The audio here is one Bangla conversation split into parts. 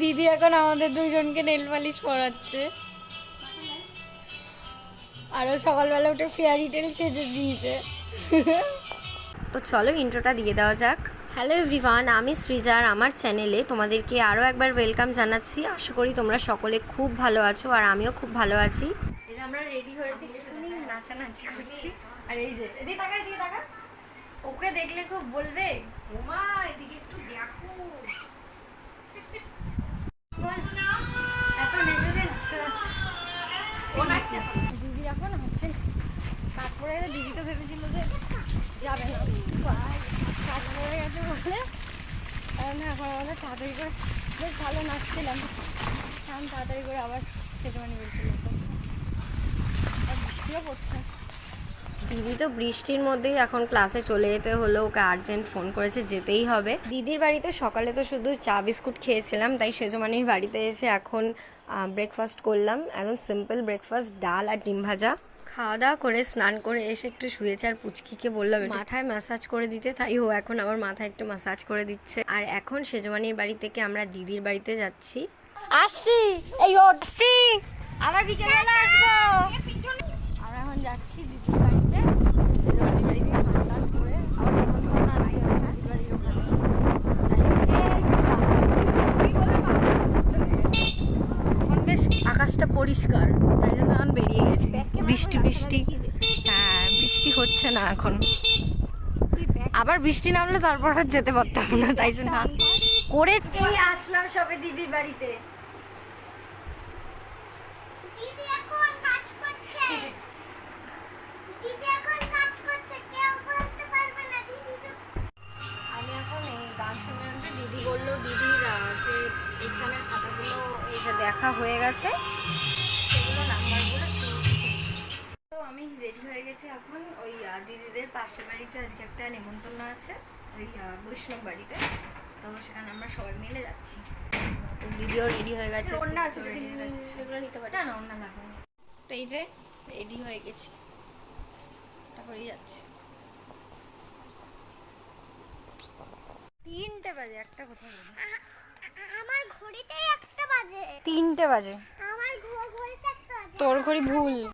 দিদি এখন আমাদের দুজনকে নেল পালিশ পরাচ্ছে। আরও সকালবেলা উঠে ফেয়ারি টেল সেজে দিয়েছে। তো চলো ইন্ট্রোটা দিয়ে দেওয়া যাক। হ্যালো এভরিওয়ান আমি সৃজা আর আমার চ্যানেলে তোমাদেরকে আরও একবার ওয়েলকাম জানাচ্ছি। আশা করি তোমরা সকলে খুব ভালো আছো আর আমিও খুব ভালো আছি। আমরা রেডি হয়েছি নাচানাচি করছি। আর এই যে ওকে দেখলে খুব বলবে ওমা এদিকে একটু দেখো বল, এত নেচেছে নাচতে নাচতে। ও নাচছে দিদি এখন হচ্ছে কাজ পড়ে গেছে দিদি তো ভেবেছিল যে যাবে না ভাই, পড়ে গেছে বলে কারণ এখন আমাদের তাড়াতাড়ি করে বেশ ভালো নাচছিলাম এখন তাড়াতাড়ি করে আবার সেজমানি বলছিল আর বৃষ্টিও পড়ছে দিদি তো বৃষ্টির মধ্যেই এখন ক্লাসে চলে যেতে হলো, ওকে আর্জেন্ট ফোন করেছে, যেতেই হবে। দিদির বাড়িতে সকালে তো শুধু চা, বিস্কুট খেয়েছিলাম, তাই সেজমানির বাড়িতে এসে এখন ব্রেকফাস্ট করলাম। একদম সিম্পল ব্রেকফাস্ট ডাল আর ডিম ভাজা। খাওয়া দাওয়া করে স্নান করে এসে একটু শুয়েছে আর পুচকিকে বললাম মাথায় ম্যাসাজ করে দিতে তাই ও এখন আমার মাথায় একটু ম্যাসাজ করে দিচ্ছে। আর এখন সেজমানির বাড়ি থেকে আমরা দিদির বাড়িতে যাচ্ছি। আসছি। এই আসছি। আবার বিকেলবেলা আসব। আমরা এখন যাচ্ছি দিদির বাড়িতে। বাড়ি থেকে স্নান টান করে। আবার নেমন্তন্ন বৃষ্টি বৃষ্টি। হ্যাঁ বৃষ্টি হচ্ছে না এখন। আবার বৃষ্টি নামলে তারপর আর যেতে পারতাম না তাই জন্য করে আসলাম সবে দিদির বাড়িতে। দিদি এখন কাজ করছে। দিদি এখন কাজ করছে কেউ বলতে পারবে না দিদি তো আমি এখন এই গান শুনে শুনতে দিদি বলল দিদির যে এক্সামের খাতাগুলো এই যে দেখা হয়ে গেছে এখন ওই দিদিদের পাশের বাড়িতে আজকে একটা নেমন্তন্ন আছে ওই বৈষ্ণব বাড়িতে। তো সেখানে আমরা সবাই মিলে যাচ্ছি। রেডি হয়ে গেছে। ওড়না আছে, যদি নিতে। না না ওড়না লাগবে তো এই যে রেডি হয়ে গেছি। তারপরেই যাচ্ছি। তিনটে বাজে একটা কথা বলি। আ- আ- আমার ঘড়িতে একটা বাজে। তিনটে বাজে। আমার ঘড়িতে একটা বাজে। তোর ঘড়ি ভুল।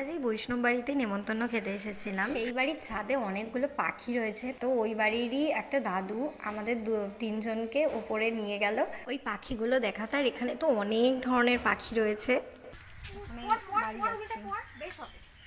আমরা যেই বৈষ্ণব বাড়িতে নেমন্তন্ন খেতে এসেছিলাম সেই বাড়ির ছাদে অনেকগুলো পাখি রয়েছে। তো ওই বাড়িরই একটা দাদু আমাদের তিনজনকে ওপরে নিয়ে গেল। ওই পাখিগুলো দেখাতে আর এখানে তো অনেক ধরনের পাখি রয়েছে।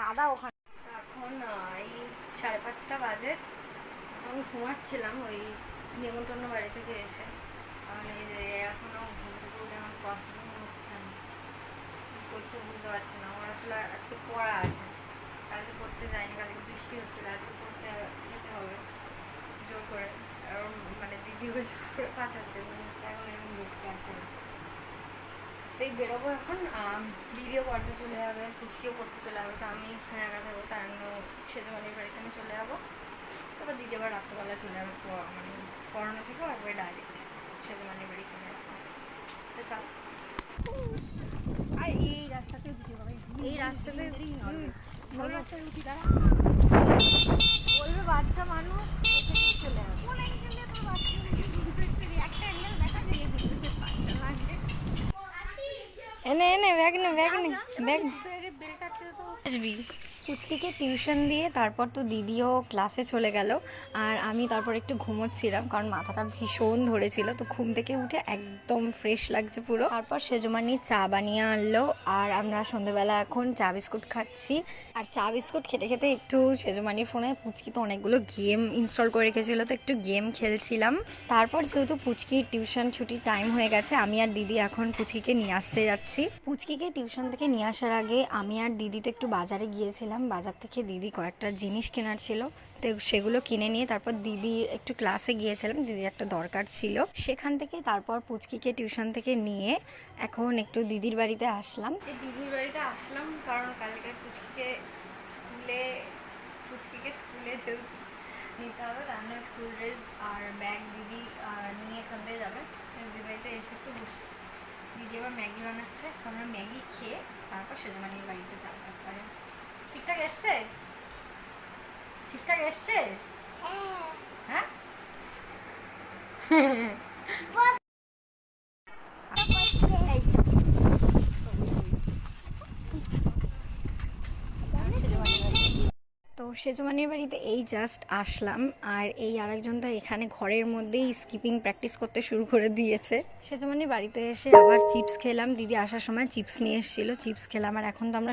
কাদা ওখানে। এখন এই সাড়ে পাঁচটা বাজে। আমি ঘুমাচ্ছিলাম ওই নেমন্তন্ন বাড়ি থেকে এসে। আর এই যে এখনও ঘুমগুলো আমার প্রসেসিং হচ্ছে না। করছে বুঝতে পারছি না। আমার আসলে আজকে পড়া আছে। কালকে পড়তে যাইনি, কালকে বৃষ্টি হচ্ছিল আজকে পড়তে যেতে হবে। জোর করে। কারণ মানে দিদিও জোর করে পাঠাচ্ছে মানে এখন এরকম দেখতে আছে এই বেরোবো এখন। দিদিও পড়তে চলে যাবে কুচকিও পড়তে চলে যাবে। তো আমি একা থাকব, তার জন্য সেজমানির বাড়িতে আমি চলে যাব। তারপর দিদি আবার রাত্রেবেলা চলে যাবে মানে পড়ানো থেকেও একবারে ডাইরেক্ট সেজমানির বাড়ি চলে যাব। তো চল। এই রাস্তাতে উঠতে হবে এই রাস্তাতে ওই রাস্তায় উঠি দাঁড়া বলবে বাচ্চা মানুষ দেখে ঠিক চলে যাবে কোন অ্যাঙ্গেলে তো বাচ্চা একটা অ্যাঙ্গেল দেখা যায় বাচ্চা লাগবে এনে এনে ব্যাগ নে ব্যাগ নে ব্যাগ বেলটাতে তো আসবি পুচকিকে টিউশন দিয়ে তারপর তো দিদিও ক্লাসে চলে গেল আর আমি তারপর একটু ঘুমোচ্ছিলাম কারণ মাথাটা ভীষণ ধরেছিল, তো ঘুম থেকে উঠে একদম ফ্রেশ লাগছে পুরো। তারপর সেজমানি চা বানিয়ে আনলো আর আমরা সন্ধেবেলা এখন চা বিস্কুট খাচ্ছি। আর চা বিস্কুট খেতে খেতে একটু সেজমানির ফোনে পুচকি তো অনেকগুলো গেম ইনস্টল করে রেখেছিল, তো একটু গেম খেলছিলাম। তারপর যেহেতু পুচকির টিউশন ছুটি টাইম হয়ে গেছে, আমি আর দিদি এখন পুচকিকে নিয়ে আসতে যাচ্ছি। পুচকিকে টিউশন থেকে নিয়ে আসার আগে আমি আর দিদি তো একটু বাজারে গিয়েছিলাম বাজার থেকে দিদি কয়েকটা জিনিস কেনার ছিল। তো সেগুলো কিনে নিয়ে তারপর দিদি একটু ক্লাসে গিয়েছিলাম, দিদির একটা দরকার ছিল। সেখান থেকে তারপর পুচকিকে টিউশন থেকে নিয়ে এখন একটু দিদির বাড়িতে আসলাম। দিদির বাড়িতে আসলাম কারণ কালকে পুচকিকে স্কুলে পুচকিকে স্কুলে যেহেতু নিতে হবে, তার স্কুল ড্রেস আর ব্যাগ দিদি নিয়ে এখান থেকে যাবে। দিদির বাড়িতে এসে একটু বসে। দিদি আবার ম্যাগি বানাচ্ছে আমরা ম্যাগি খেয়ে তারপর সেজমানির বাড়িতে যাব একবারে। ঠিকঠাক এসছে? ঠিকঠাক এসছে? হ্যাঁ? তো। বাড়িতে এই জাস্ট আসলাম, আর এই আরেকজন তো এখানে ঘরের মধ্যেই স্কিপিং প্র্যাকটিস করতে শুরু করে দিয়েছে। সেজমানির বাড়িতে এসে আবার চিপস খেলাম, দিদি আসার সময় চিপস নিয়ে এসেছিল চিপস খেলাম, আর এখন তো আমরা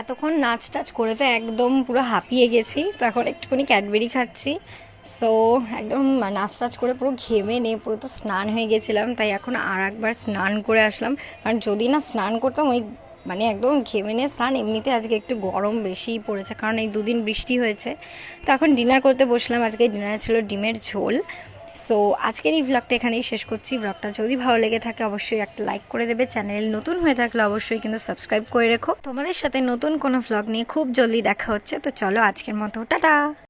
এতক্ষণ নাচ টাচ করে তো একদম পুরো হাঁপিয়ে গেছি তো এখন একটুখানি ক্যাডবেরি খাচ্ছি। সো একদম নাচ টাচ করে পুরো ঘেমে নিয়ে পুরো তো স্নান হয়ে গেছিলাম, তাই এখন আর একবার স্নান করে আসলাম। কারণ যদি না স্নান করতাম, ওই মানে একদম ঘেমে নিয়ে স্নান, এমনিতে আজকে একটু গরম বেশিই পড়েছে, কারণ এই দুদিন বৃষ্টি হয়েছে। তো এখন ডিনার করতে বসলাম, আজকে ডিনারে ছিল ডিমের ঝোল। সো আজকের এই ব্লগটা এখানেই শেষ করছি। ব্লগটা যদি ভালো লেগে থাকে, অবশ্যই একটা লাইক করে দেবে। চ্যানেল নতুন হয়ে থাকলে অবশ্যই কিন্তু সাবস্ক্রাইব করে রেখো। তোমাদের সাথে নতুন কোনো ব্লগ নিয়ে খুব জলদি দেখা হচ্ছে, তো চলো আজকের মতো, টাটা!